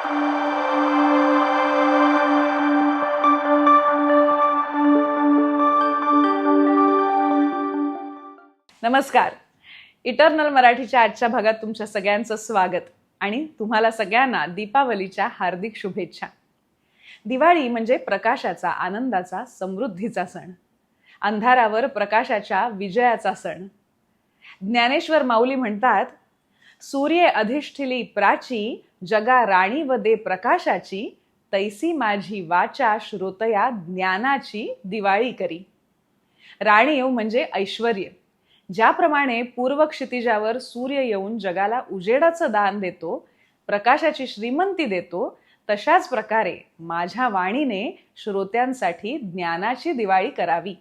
नमस्कार. इटर्नल मराठीच्या आजच्या भागात तुमच्या सगळ्यांचं स्वागत आणि तुम्हाला सगळ्यांना दीपावलीच्या हार्दिक शुभेच्छा. दिवाळी म्हणजे प्रकाशाचा आनंदाचा समृद्धीचा सण. अंधारावर प्रकाशाच्या विजयाचा सण. ज्ञानेश्वर माऊली म्हणतात सूर्य अधिष्ठिली प्राची जगा राणी व दे प्रकाशाची तैसी माझी वाचा श्रोतया ज्ञानाची दिवाळी करी. राणीव म्हणजे ऐश्वर्य. ज्याप्रमाणे पूर्व क्षितिजावर सूर्य येऊन जगाला उजेडाचं दान देतो प्रकाशाची श्रीमंती देतो तशाच प्रकारे माझ्या वाणीने श्रोत्यांसाठी ज्ञानाची दिवाळी करावी.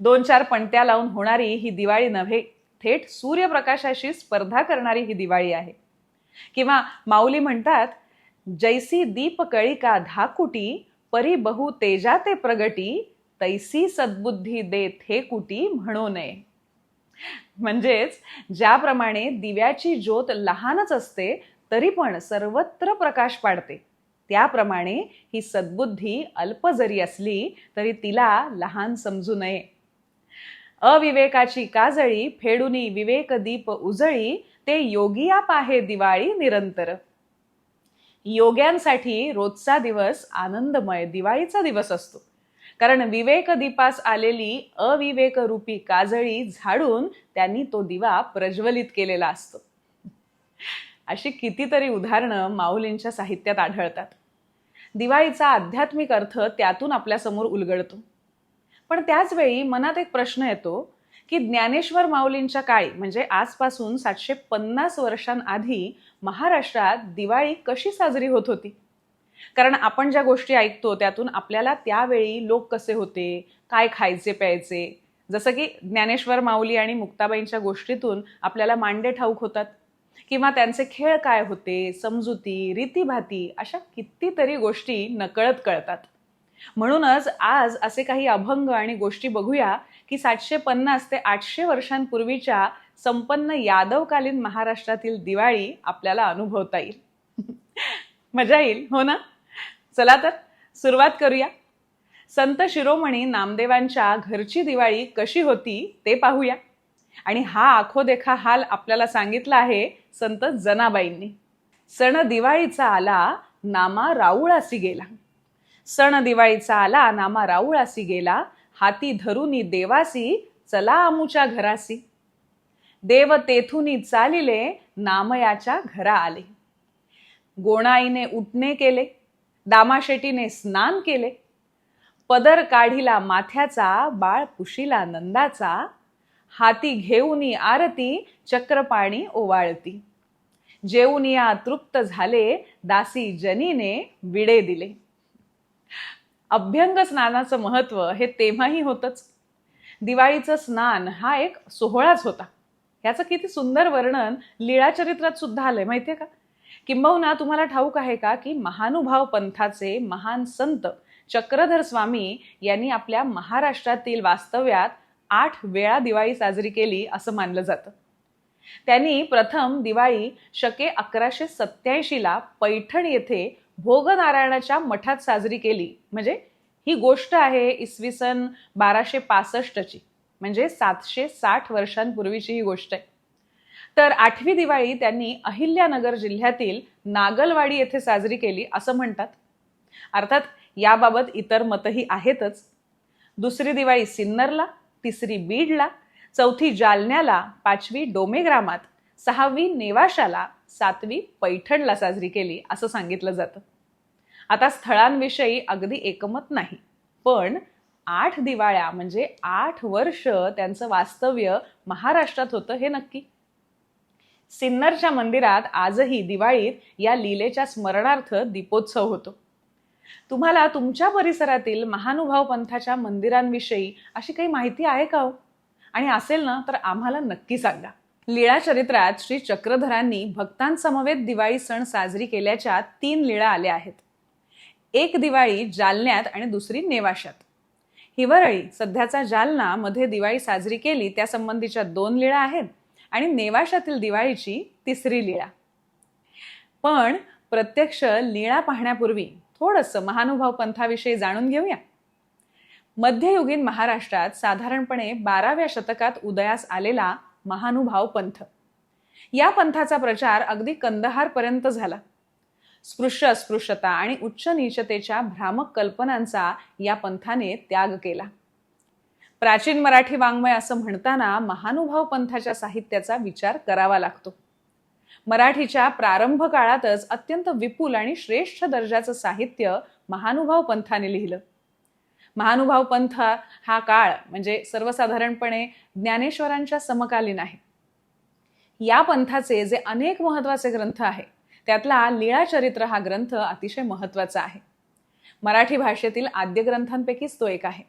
दोन चार पणत्या लावून होणारी ही दिवाळी नव्हे थेट सूर्यप्रकाशाशी स्पर्धा करणारी ही दिवाळी आहे. किंवा माऊली म्हणतात जैसी दीप कळिका धाकुटी परी बहु तेजा ते प्रगटी तैसी सद्बुद्धी देत हे कुटी म्हणू नये म्हणजेच ज्याप्रमाणे दिव्याची ज्योत लहानच असते तरी पण सर्वत्र प्रकाश पाडते. त्याप्रमाणे ही सद्बुद्धी अल्प जरी असली तरी तिला लहान समजू नये. अविवेकाची काजळी फेडुनी विवेक दीप उजळी ते योगिया पाहे दिवाळी निरंतर. योग्यांसाठी रोजचा दिवस आनंदमय दिवाळीचा दिवस असतो. कारण विवेक दीपास आलेली अविवेक रूपी काजळी झाडून त्यांनी तो दिवा प्रज्वलित केलेला असतो. अशी कितीतरी उदाहरणं माऊलींच्या साहित्यात आढळतात. दिवाळीचा आध्यात्मिक अर्थ त्यातून आपल्यासमोर उलगडतो. पण त्याच वेळी मनात एक प्रश्न येतो की ज्ञानेश्वर माऊलींच्या काळी म्हणजे आजपासून सातशे पन्नास वर्षांआधी महाराष्ट्रात दिवाळी कशी साजरी होत होती? कारण आपण ज्या गोष्टी ऐकतो त्यातून आपल्याला त्यावेळी लोक कसे होते काय खायचे प्यायचे? जसं की ज्ञानेश्वर माऊली आणि मुक्ताबाईंच्या गोष्टीतून आपल्याला मांडे ठाऊक होतात. किंवा त्यांचे खेळ काय होते समजुती रीतीभाती अशा कितीतरी गोष्टी नकळत कळतात. म्हणूनच आज असे काही अभंग आणि गोष्टी बघूया की सातशे पन्नास ते आठशे वर्षांपूर्वीच्या संपन्न यादवकालीन महाराष्ट्रातील दिवाळी आपल्याला अनुभवता येईल. मजा येईल हो ना? चला तर सुरुवात करूया. संत शिरोमणी नामदेवांच्या घरची दिवाळी कशी होती ते पाहूया. आणि हा आखोदेखा हाल आपल्याला सांगितला आहे संत जनाबाईंनी. सण दिवाळीचा आला नामा राऊळासी गेला. सण दिवाळीचा आला नामा राऊळासी गेला हाती धरुनी देवासी चला आमुच्या घरासी. देव तेथुनी चालिले नामयाच्या घरा आले. गोणाईने उठणे केले दामाशेटीने स्नान केले. पदर काढिला माथ्याचा बाळ पुशीला नंदाचा. हाती घेऊनी आरती चक्रपाणी ओवाळती. जेऊनिया तृप्त झाले दासी जनीने विडे दिले. अभ्यंग स्नानाचं महत्त्व हे तेव्हाही होतंच. दिवाळीचं स्नान हा एक सोहळाच होता. ह्याचं किती सुंदर वर्णन लीळाचरित्रात सुद्धा आलंय माहितीये का? किंबहुना तुम्हाला ठाऊक आहे का की महानुभाव पंथाचे महान संत चक्रधर स्वामी यांनी आपल्या महाराष्ट्रातील वास्तव्यात आठ वेळा दिवाळी साजरी केली असं मानलं जातं. त्यांनी प्रथम दिवाळी शके अकराशे सत्याऐंशीला पैठण येथे भोगनारायणाच्या मठात साजरी केली. म्हणजे ही गोष्ट आहे इसवी सन बाराशे पासष्टची. म्हणजे सातशे साठ वर्षांपूर्वीची ही गोष्ट आहे. तर आठवी दिवाळी त्यांनी अहिल्यानगर जिल्ह्यातील नागलवाडी येथे साजरी केली असं म्हणतात. अर्थात याबाबत इतर मतही आहेतच. दुसरी दिवाळी सिन्नरला तिसरी बीडला चौथी जालन्याला पाचवी डोमेग्रामात सहावी नेवाशाला सातवी पैठणला साजरी केली असं सांगितलं जातं. आता स्थळांविषयी अगदी एकमत नाही. पण आठ दिवाळ्या म्हणजे आठ वर्ष त्यांचं वास्तव्य महाराष्ट्रात होतं हे नक्की. सिन्नरच्या मंदिरात आजही दिवाळीत या लीलेच्या स्मरणार्थ दीपोत्सव होतो. तुम्हाला तुमच्या परिसरातील महानुभाव पंथाच्या मंदिरांविषयी अशी काही माहिती आहे का हो? आणि असेल ना तर आम्हाला नक्की सांगा. लीळा चरित्रात श्री चक्रधरांनी भक्तांसमवेत दिवाळी सण साजरी केल्याच्या तीन लीळा आल्या आहेत. एक दिवाळी जालन्यात आणि दुसरी नेवाशात हिवरळी सध्याचा जालना मध्ये दिवाळी साजरी केली त्या संबंधीच्या दोन लीळा आहेत आणि नेवाशातील दिवाळीची तिसरी लीळा. पण प्रत्यक्ष लीळा पाहण्यापूर्वी थोडंसं महानुभाव पंथाविषयी जाणून घेऊया. मध्ययुगीन महाराष्ट्रात साधारणपणे बाराव्या शतकात उदयास आलेला महानुभाव पंथ. या पंथाचा प्रचार अगदी कंदहारपर्यंत झाला. स्पृश्य अस्पृश्यता आणि उच्च नीचतेच्या भ्रामक कल्पनांचा या पंथाने त्याग केला. प्राचीन मराठी वाङ्मय असं म्हणताना महानुभाव पंथाच्या साहित्याचा विचार करावा लागतो. मराठीच्या प्रारंभ काळातच अत्यंत विपुल आणि श्रेष्ठ दर्जाचं साहित्य महानुभाव पंथाने लिहिलं. महानुभाव पंथ हा काळ म्हणजे सर्वसाधारणपणे ज्ञानेश्वरांच्या समकालीन आहे. या पंथाचे जे अनेक महत्त्वाचे ग्रंथ आहे त्यातला लीळाचरित्र हा ग्रंथ अतिशय महत्त्वाचा आहे. मराठी भाषेतील आद्य ग्रंथांपैकीच तो एक आहे.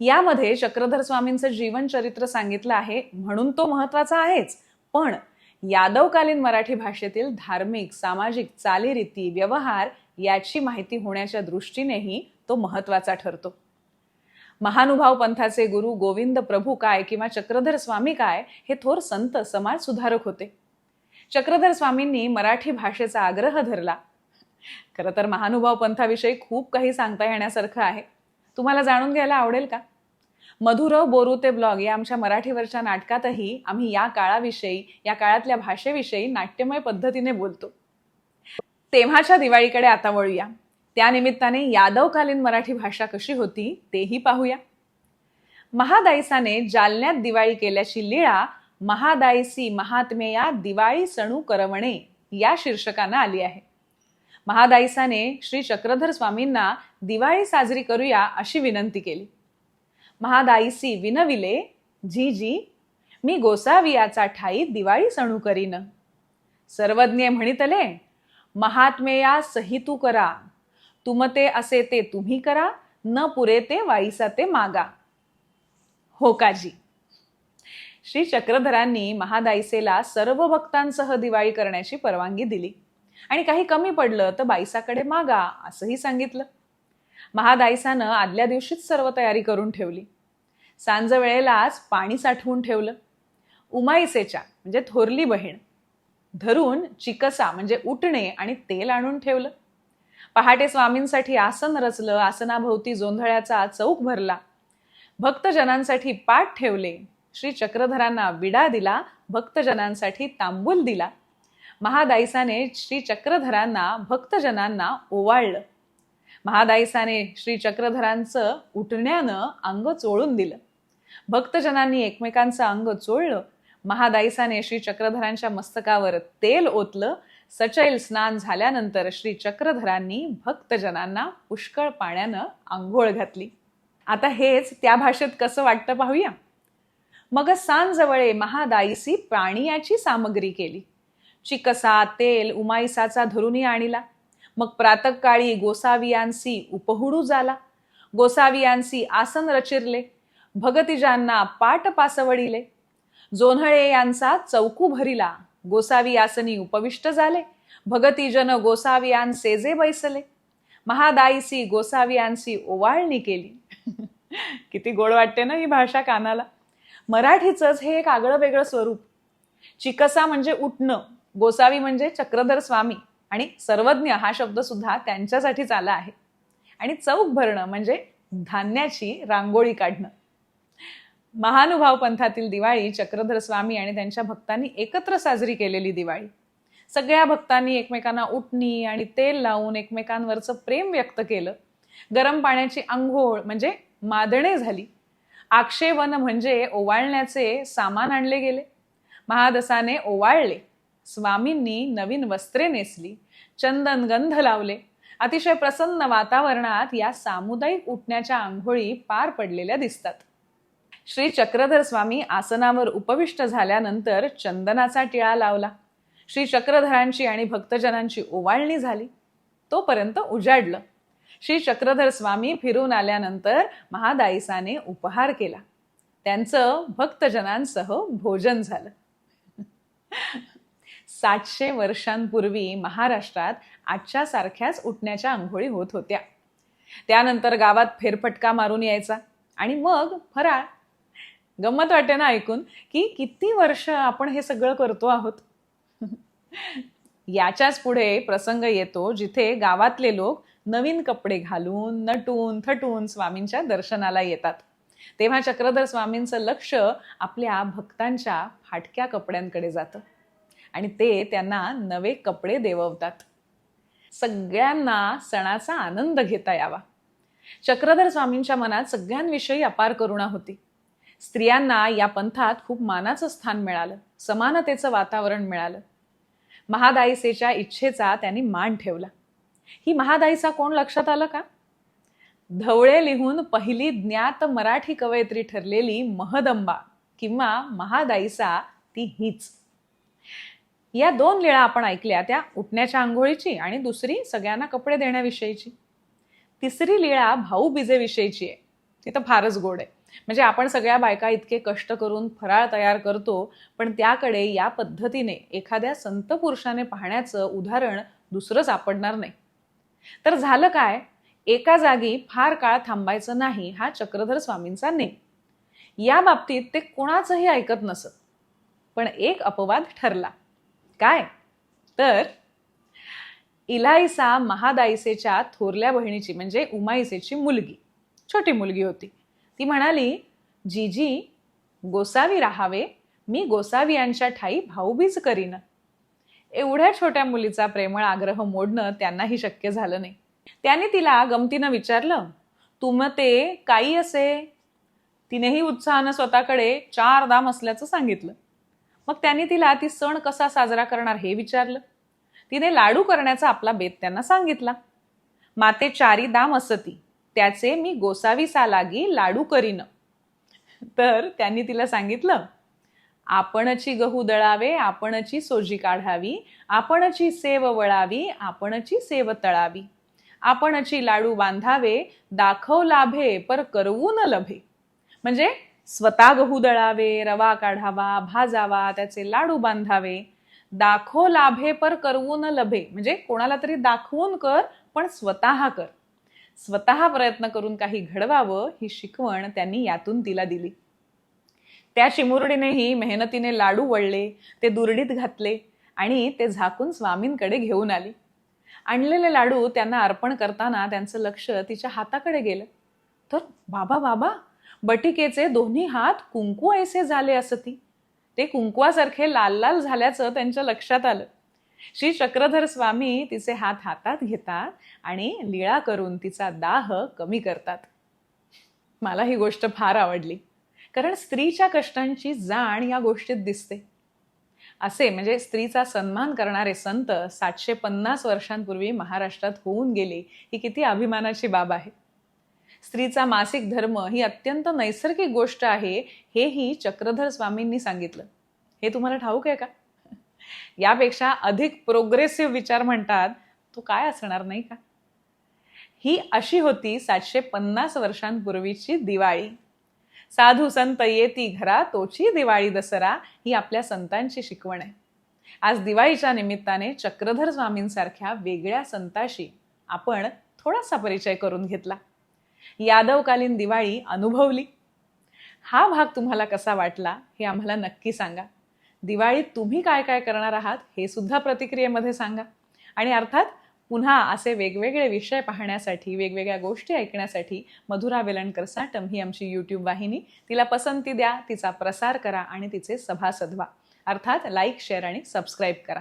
यामध्ये चक्रधर स्वामींचं जीवनचरित्र सांगितलं आहे म्हणून तो महत्त्वाचा आहेच. पण यादवकालीन मराठी भाषेतील धार्मिक सामाजिक चालीरीती व्यवहार याची माहिती होण्याच्या दृष्टीनेही तो महत्त्वाचा ठरतो. महानुभाव पंथाचे गुरु गोविंद प्रभू काय किंवा चक्रधर स्वामी काय हे थोर संत समाज सुधारक होते. चक्रधर स्वामींनी मराठी भाषेचा आग्रह धरला. खरं तर महानुभाव पंथाविषयी खूप काही सांगता येण्यासारखं आहे. तुम्हाला जाणून घ्यायला आवडेल का? मधुर बोरू ते ब्लॉग या आमच्या मराठीवरच्या नाटकातही आम्ही या काळाविषयी या काळातल्या भाषेविषयी नाट्यमय पद्धतीने बोलतो. तेव्हाच्या दिवाळीकडे आता वळूया. त्यानिमित्ताने यादवकालीन मराठी भाषा कशी होती तेही पाहूया. महादायसाने जालन्यात दिवाळी केल्याची लीळा महादायसी महात्मेया दिवाळी सणू करवणे या शीर्षकानं आली आहे. महादायसाने श्री चक्रधर स्वामींना दिवाळी साजरी करूया अशी विनंती केली. महादायसी विनविले जी जी मी गोसावियाचा ठाई दिवाळी सणू करीन. सर्वज्ञ म्हणितले महात्मेया सहितू करा. तुमते असे ते तुम्ही करा. न पुरे ते वाईसा ते मागा. हो काजी. श्री चक्रधरांनी महादायसेला सर्व भक्तांसह दिवाळी करण्याची परवानगी दिली. आणि काही कमी पडलं तर बाईसाकडे मागा असंही सांगितलं. महादायसानं आदल्या दिवशीच सर्व तयारी करून ठेवली. सांज वेळेलाच पाणी साठवून ठेवलं. उमाईसेच्या म्हणजे थोरली बहीण धरून चिकसा म्हणजे उठणे आणि तेल आणून ठेवलं. पहाटे स्वामींसाठी आसन रचलं आसनाभोवती जोंधळ्याचा चौक भरला. भक्तजनांसाठी पाठ ठेवले. श्री चक्रधरांना विडा दिला भक्तजनांसाठी तांबूल दिला. महादायसाने श्री चक्रधरांना भक्तजनांना ओवाळलं. महादायसाने श्री चक्रधरांचं उठण्यानं अंग चोळून दिलं. भक्तजनांनी एकमेकांचं अंग चोळलं. महादायसाने श्री चक्रधरांच्या मस्तकावर तेल ओतलं. सचैल स्नान झाल्यानंतर श्री चक्रधरांनी भक्तजनांना पुष्कळ पाण्यानं आंघोळ घातली. आता हेच त्या भाषेत कसं वाटतं पाहूया. मग सांजवळे महादाईसी प्राणियाची सामग्री केली. चिकसा तेल उमाईसाचा धरुनी आणिला. मग प्रातकाळी गोसावियांसी उपहुडू झाला गोसावियांसी आसन रचिरले. भगतिजांना पाट पासवडिले. जोन्हळे यांचा चौकू भरिला. गोसावी आसनी उपविष्ट झाले. भगतीजन गोसावियान सेजे बैसले. महादाईसी गोसावियांसी ओवाळणी केली. किती गोड वाटते ना ही भाषा कानाला. मराठीचंच हे एक आगळं वेगळं स्वरूप. चिकसा म्हणजे उठणं गोसावी म्हणजे चक्रधर स्वामी आणि सर्वज्ञ हा शब्द सुद्धा त्यांच्यासाठीच आला आहे. आणि चौक भरणं म्हणजे धान्याची रांगोळी काढणं. महानुभाव पंथातील दिवाळी चक्रधर स्वामी आणि त्यांच्या भक्तांनी एकत्र साजरी केलेली दिवाळी. सगळ्या भक्तांनी एकमेकांना उठणी आणि तेल लावून एकमेकांवरचं प्रेम व्यक्त केलं. गरम पाण्याची आंघोळ म्हणजे मादणे झाली. आक्षेवन म्हणजे ओवाळण्याचे सामान आणले गेले. महादसाने ओवाळले. स्वामींनी नवीन वस्त्रे नेसली. चंदन गंध लावले. अतिशय प्रसन्न वातावरणात या सामुदायिक उठण्याच्या आंघोळी पार पडलेल्या दिसतात. श्री चक्रधर स्वामी आसनावर उपविष्ट झाल्यानंतर चंदनाचा टिळा लावला. श्री चक्रधरांची आणि भक्तजनांची ओवाळणी झाली. तोपर्यंत उजाडलं. श्री चक्रधर स्वामी फिरून आल्यानंतर महादाईसाने उपहार केला. त्यांचं भक्तजनांसह भोजन झालं. सातशे वर्षांपूर्वी महाराष्ट्रात आजच्या सारख्याच उठण्याच्या आंघोळी होत होत्या. त्यानंतर गावात फेरफटका मारून यायचा आणि मग फराळ. गंमत वाटे ना ऐकून की किती वर्ष आपण हे सगळं करतो आहोत? याच्याच पुढे प्रसंग येतो जिथे गावातले लोक नवीन कपडे घालून नटून थटून स्वामींच्या दर्शनाला येतात. तेव्हा चक्रधर स्वामींचं लक्ष आपल्या भक्तांच्या फाटक्या कपड्यांकडे जातं. आणि ते त्यांना नवे कपडे देववतात. सगळ्यांना सणाचा आनंद घेता यावा. चक्रधर स्वामींच्या मनात सगळ्यांविषयी अपार करुणा होती. स्त्रियांना या पंथात खूप मानाचं स्थान मिळालं. समानतेचं वातावरण मिळालं. महादाईसेच्या इच्छेचा त्यांनी मान ठेवला. ही महादाईचा कोण लक्षात आलं का? धवळे लिहून पहिली ज्ञात मराठी कवयित्री ठरलेली महदंबा किंवा महादाईसा ती हीच. या दोन लीळा आपण ऐकल्या त्या उठण्याच्या आंघोळीची आणि दुसरी सगळ्यांना कपडे देण्याविषयीची. तिसरी लीळा भाऊ बिजेविषयीची आहे. ती तर फारच गोड आहे. म्हणजे आपण सगळ्या बायका इतके कष्ट करून फराळ तयार करतो पण त्याकडे या पद्धतीने एखाद्या संत पुरुषाने पाहण्याचं उदाहरण दुसरं सापडणार नाही. तर झालं काय? एका जागी फार काळ थांबायचं नाही हा चक्रधर स्वामींचा नेम. या बाबतीत ते कोणाचंही ऐकत नसत. पण एक अपवाद ठरला. काय? तर इलाईसा महादाईसेच्या थोरल्या बहिणीची म्हणजे उमाईसेची मुलगी छोटी मुलगी होती. ती म्हणाली जीजी गोसावी राहावे. मी गोसावी यांच्या ठाई भाऊबीज करीन. एवढ्या छोट्या मुलीचा प्रेमळ आग्रह मोडणं त्यांनाही शक्य झालं नाही. त्याने तिला गमतीनं विचारलं तुम ते काही असे? तिनेही उत्साहानं स्वतःकडे चार दाम असल्याचं सांगितलं. मग त्यांनी तिला ती सण कसा साजरा करणार हे विचारलं. तिने लाडू करण्याचा आपला बेत त्यांना सांगितला. माते चारी दाम असती त्याचे मी गोसावी सालागी लाडू करीन. तर त्यांनी तिला सांगितलं आपणची गहू दळावे आपणची सोजी काढावी आपणची सेव वळावी आपणची सेव तळावी. आपणची लाडू बांधावे दाखव लाभे पर करवू न लभे. म्हणजे स्वतः गहू दळावे रवा काढावा भाजावा त्याचे लाडू बांधावे. दाखव लाभे पर करवू न लभे. म्हणजे कोणाला तरी दाखवून कर पण स्वतः कर. स्वतः प्रयत्न करून काही घडवावं ही शिकवण त्यांनी यातून तिला दिली. त्या चिमुरडीनेही मेहनतीने लाडू वळले ते दुरडीत घातले आणि ते झाकून स्वामींकडे घेऊन आली. आणलेले लाडू त्यांना अर्पण करताना त्यांचं लक्ष तिच्या हाताकडे गेलं. तर बाबा बाबा बटिकेचे दोन्ही हात कुंकू ऐसे झाले असती. ते कुंकुवासारखे लाल लाल झाल्याचं त्यांच्या लक्षात आलं. श्री चक्रधर स्वामी तिचे हात हातात घेतात आणि लीळा करून तिचा दाह कमी करतात. मला ही गोष्ट फार आवडली. कारण स्त्रीच्या कष्टांची जाण या गोष्टीत दिसते. असे म्हणजे स्त्रीचा सन्मान करणारे संत सातशे पन्नास वर्षांपूर्वी महाराष्ट्रात होऊन गेले ही किती अभिमानाची बाब आहे. स्त्रीचा मासिक धर्म ही अत्यंत नैसर्गिक गोष्ट आहे हेही चक्रधर स्वामींनी सांगितलं. हे तुम्हाला ठाऊक आहे का? यापेक्षा अधिक प्रोग्रेसिव्ह विचार म्हणतात तो काय असणार नाही का? ही अशी होती सातशे पन्नास वर्षांपूर्वीची दिवाळी. साधू संत येती घरा तोची दिवाळी दसरा ही आपल्या संतांची शिकवण आहे. आज दिवाळीच्या निमित्ताने चक्रधर स्वामींसारख्या वेगळ्या संताशी आपण थोडासा परिचय करून घेतला. यादवकालीन दिवाळी अनुभवली. हा भाग तुम्हाला कसा वाटला हे आम्हाला नक्की सांगा. दिवाळीत तुम्ही काय काय करणार आहात हे सुद्धा प्रतिक्रियेमध्ये सांगा. आणि अर्थात पुन्हा असे वेगवेगळे विषय पाहण्यासाठी वेगवेगळ्या गोष्टी ऐकण्यासाठी मधुरा वेलणकर साटम ही आमची यूट्यूब वाहिनी. तिला पसंती द्या तिचा प्रसार करा आणि तिचे सभासद व्हा अर्थात लाईक शेअर आणि सबस्क्राईब करा.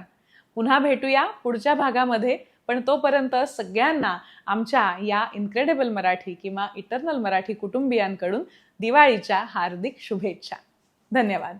पुन्हा भेटूया पुढच्या भागामध्ये पण तोपर्यंत सगळ्यांना आमच्या या इन्क्रेडिबल मराठी किंवा इटर्नल मराठी कुटुंबियांकडून दिवाळीच्या हार्दिक शुभेच्छा. धन्यवाद.